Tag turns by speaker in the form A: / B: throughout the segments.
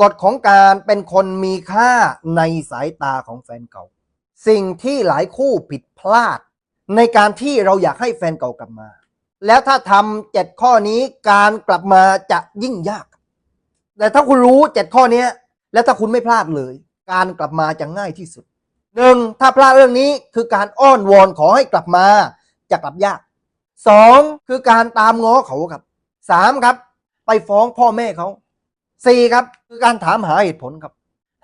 A: กฎของการเป็นคนมีค่าในสายตาของแฟนเก่า สิ่งที่หลายคู่ผิดพลาด ในการที่เราอยากให้แฟนเก่ากลับมา แล้วถ้าทำเจ็ดข้อนี้การกลับมาจะยิ่งยาก แต่ถ้าคุณรู้เจ็ดข้อนี้แล้วถ้าคุณไม่พลาดเลย การกลับมาจะง่ายที่สุดหนึ่งถ้าพลาดเรื่องนี้คือการอ้อนวอนขอให้กลับมาจะกลับยากสองคือการตามง้อเขาครับสามครับ ไปฟ้องพ่อแม่เขา สี่ครับคือการถามหาเหตุผลครับ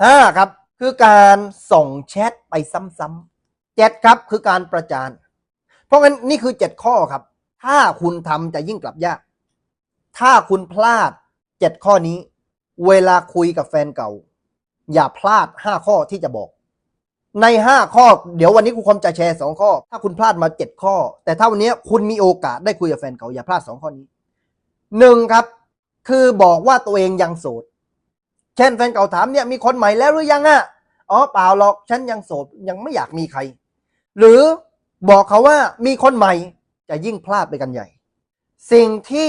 A: ห้าครับคือการส่งแชทไปซ้ำๆเจ็ดครับคือการประจาน เพราะงั้นนี่คือเจ็ดข้อครับ ถ้าคุณทำจะยิ่งกลับยาก ถ้าคุณพลาดเจ็ดข้อนี้ เวลาคุยกับแฟนเก่า อย่าพลาดห้าข้อที่จะบอก ในห้าข้อ เดี๋ยววันนี้ครูคอมจะแชร์สองข้อ ถ้าคุณพลาดมาเจ็ดข้อ แต่ถ้าวันนี้คุณมีโอกาสได้คุยกับแฟนเก่าอย่าพลาดสองข้อนี้หนึ่งครับ คือบอกว่าตัวเองยังโสด เช่นแฟนเก่าถามเนี่ยมีคนใหม่แล้วหรือยังอะอ๋อเปล่าหรอกฉันยังโสดยังไม่อยากมีใคร หรือบอกเขาว่ามีคนใหม่จะยิ่งพลาดไปกันใหญ่ สิ่งที่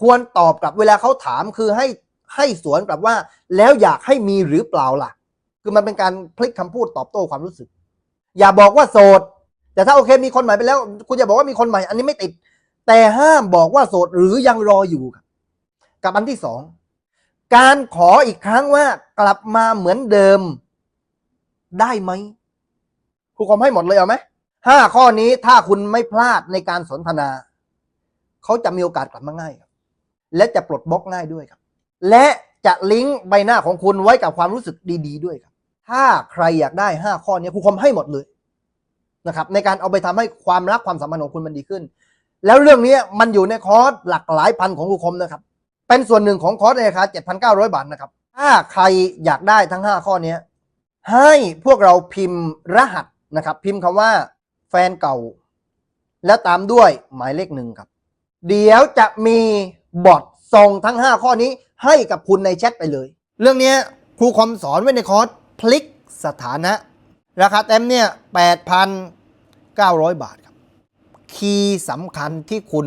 A: ควรตอบกลับเวลาเขาถามคือให้ให้สวนกลับว่า แล้วอยากให้มีหรือเปล่าล่ะ คือมันเป็นการพลิกคำพูดตอบโต้ความรู้สึก อย่าบอกว่าโสด แต่ถ้าโอเคมีคนใหม่ไปแล้ว คุณอย่าบอกว่ามีคนใหม่ อันนี้ไม่ติด แต่ห้ามบอกว่าโสดหรือยังรออยู่ครับ กับอันที่สองการขออีกครั้งว่ากลับมาเหมือนเดิมได้ไหมครูคอมให้หมดเลยเอาไหมห้าข้อนี้ถ้าคุณไม่พลาดในการสนทนา เขาจะมีโอกาสกลับมาง่ายครับ และจะปลดบล็อกง่ายด้วยครับ และจะลิงก์ใบหน้าของคุณไว้กับความรู้สึกดี ๆด้วยครับ ถ้าใครอยากได้ห้าข้อนี้ครูคอมให้หมดเลยนะครับ ในการเอาไปทำให้ความรักความสัมพันธ์ของคุณมันดีขึ้น แล้วเรื่องนี้มันอยู่ในคอร์สหลักหลายพันของครูคอมนะครับ เป็นส่วนหนึ่งของคอร์สในราคา 7,900 บาทนะครับ ถ้าใครอยากได้ทั้ง 5 ข้อนี้ให้พวกเราพิมพ์รหัสนะครับ พิมพ์คำว่าแฟนเก่า แล้วตามด้วยหมายเลขหนึ่งครับ เดี๋ยวจะมีบอทส่งทั้ง 5 ข้อนี้ให้กับคุณในแชทไปเลย เรื่องนี้ครูคอมสอนไว้ในคอร์สพลิกสถานะ ราคาเต็มเนี่ย 8,900 บาทครับ คีย์สำคัญที่คุณ